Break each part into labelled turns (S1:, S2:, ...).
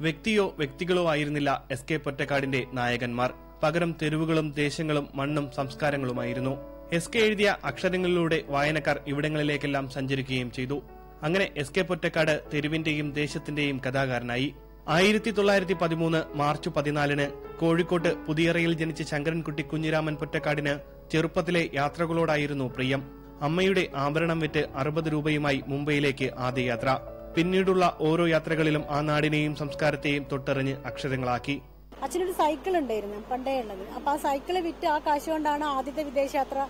S1: വ്യക്തിയോ വ്യക്തികളോ ആയിരുന്നില്ല S K പൊറ്റക്കാടിന്റെ നായകന്മാർ. പകരം തെരുവുകളും ദേശങ്ങളും മണ്ണും സംസ്കാരങ്ങളുമായിരുന്നു. എസ് കെ എഴുതിയ അക്ഷരങ്ങളിലൂടെ വായനക്കാർ ഇവിടങ്ങളിലേക്കെല്ലാം സഞ്ചരിക്കുകയും ചെയ്തു. അങ്ങനെ എസ് കെ പൊറ്റക്കാട് തെരുവിന്റെയും ദേശത്തിന്റെയും കഥാകാരനായി. ആയിരത്തി തൊള്ളായിരത്തി പതിമൂന്ന് മാർച്ച് പതിനാലിന് കോഴിക്കോട്ട് പുതിയറയിൽ ജനിച്ച ശങ്കരൻകുട്ടി കുഞ്ഞിരാമൻ പൊറ്റക്കാടിന് ചെറുപ്പത്തിലെ യാത്രകളോടായിരുന്നു പ്രിയം. അമ്മയുടെ ആഭരണം വിറ്റ് അറുപത് രൂപയുമായി മുംബൈയിലേക്ക് ആദ്യ യാത്ര പിന്നീടുള്ള ഓരോ യാത്രകളിലും ആ നാടിനെയും സംസ്കാരത്തെയും തൊട്ടറിഞ്ഞ് അക്ഷരങ്ങളാക്കി.
S2: അച്ഛനൊരു സൈക്കിൾ ഉണ്ടായിരുന്നു പണ്ടേ ഉള്ളത്. അപ്പൊ ആ സൈക്കിൾ വിറ്റ് ആ കാശ് കൊണ്ടാണ് ആദ്യത്തെ വിദേശയാത്ര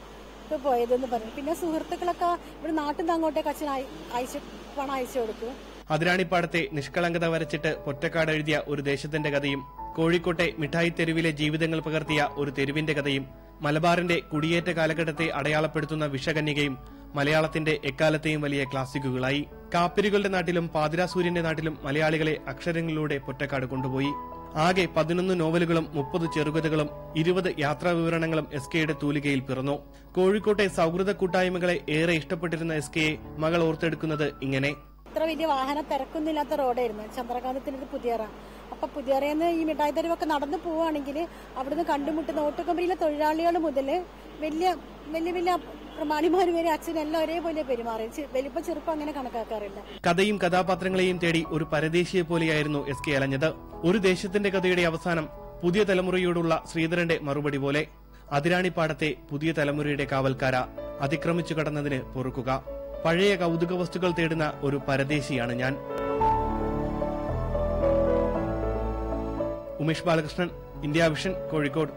S2: പോയതെന്ന് പറഞ്ഞു. പിന്നെ സുഹൃത്തുക്കളൊക്കെ ഇവിടെ നാട്ടിൽ നിന്ന് അങ്ങോട്ടേക്ക് അച്ഛൻ അയ- അയച്ചു പണം അയച്ചു കൊടുക്കും
S1: അതിരാണിപ്പാടത്തെ നിഷ്കളങ്കത വരച്ചിട്ട് പൊറ്റക്കാട് എഴുതിയ ഒരു ദേശത്തിന്റെ കഥയും കോഴിക്കോട്ടെ മിഠായി തെരുവിലെ ജീവിതങ്ങൾ പകർത്തിയ ഒരു തെരുവിന്റെ കഥയും മലബാറിന്റെ കുടിയേറ്റ കാലഘട്ടത്തെ അടയാളപ്പെടുത്തുന്ന വിഷകന്യകയും മലയാളത്തിന്റെ എക്കാലത്തെയും വലിയ ക്ലാസിക്കുകളായി. കാപ്പിരികളുടെ നാട്ടിലും പാതിരാസൂര്യന്റെ നാട്ടിലും മലയാളികളെ അക്ഷരങ്ങളിലൂടെ പൊറ്റക്കാട് കൊണ്ടുപോയി. ആകെ പതിനൊന്ന് നോവലുകളും മുപ്പത് ചെറുകഥകളും ഇരുപത് യാത്രാവിവരണങ്ങളും എസ് കെയുടെ തൂലികയിൽ പിറന്നു. കോഴിക്കോട്ടെ സൗഹൃദ കൂട്ടായ്മകളെ ഏറെ ഇഷ്ടപ്പെട്ടിരുന്ന എസ് കെയെ മകൾ ഓർത്തെടുക്കുന്നത് ഇങ്ങനെ.
S2: ഇത്ര വലിയ വാഹന തിരക്കൊന്നുമില്ലാത്ത റോഡായിരുന്നു ചന്ദ്രകാന്തത്തിന്റെ പുതിയറ അപ്പൊ പുതിയറേന്ന് ഈ മിഠായി തെരുവൊക്കെ നടന്നു പോവുകയാണെങ്കിൽ അവിടുന്ന് കണ്ടുമുട്ടുന്ന ഓട്ടുകമ്പനിയിലെ തൊഴിലാളികൾ മുതൽ വലിയ വലിയ വലിയ പ്രമാണിമാർ വരെ അച്ഛനെല്ലാം ഒരേപോലെ പെരുമാറി. വലിപ്പം ചെറുപ്പം അങ്ങനെ കണക്കാക്കാറില്ല.
S1: കഥയും കഥാപാത്രങ്ങളെയും തേടി ഒരു പരദേശിയെ പോലെയായിരുന്നു എസ് കെ അലഞ്ഞത്. ഒരു ദേശത്തിന്റെ കഥയുടെ അവസാനം പുതിയ തലമുറയോടുള്ള ശ്രീധരന്റെ മറുപടി പോലെ അതിരാണിപ്പാടത്തെ പുതിയ തലമുറയുടെ കാവൽക്കാര അതിക്രമിച്ചു കടന്നതിന് പൊറുക്കുക. പഴയ കൗതുക വസ്തുക്കൾ തേടുന്ന ഒരു പരദേശിയാണ് ഞാൻ. Umesh Balakrishnan India Vision Kozhikode.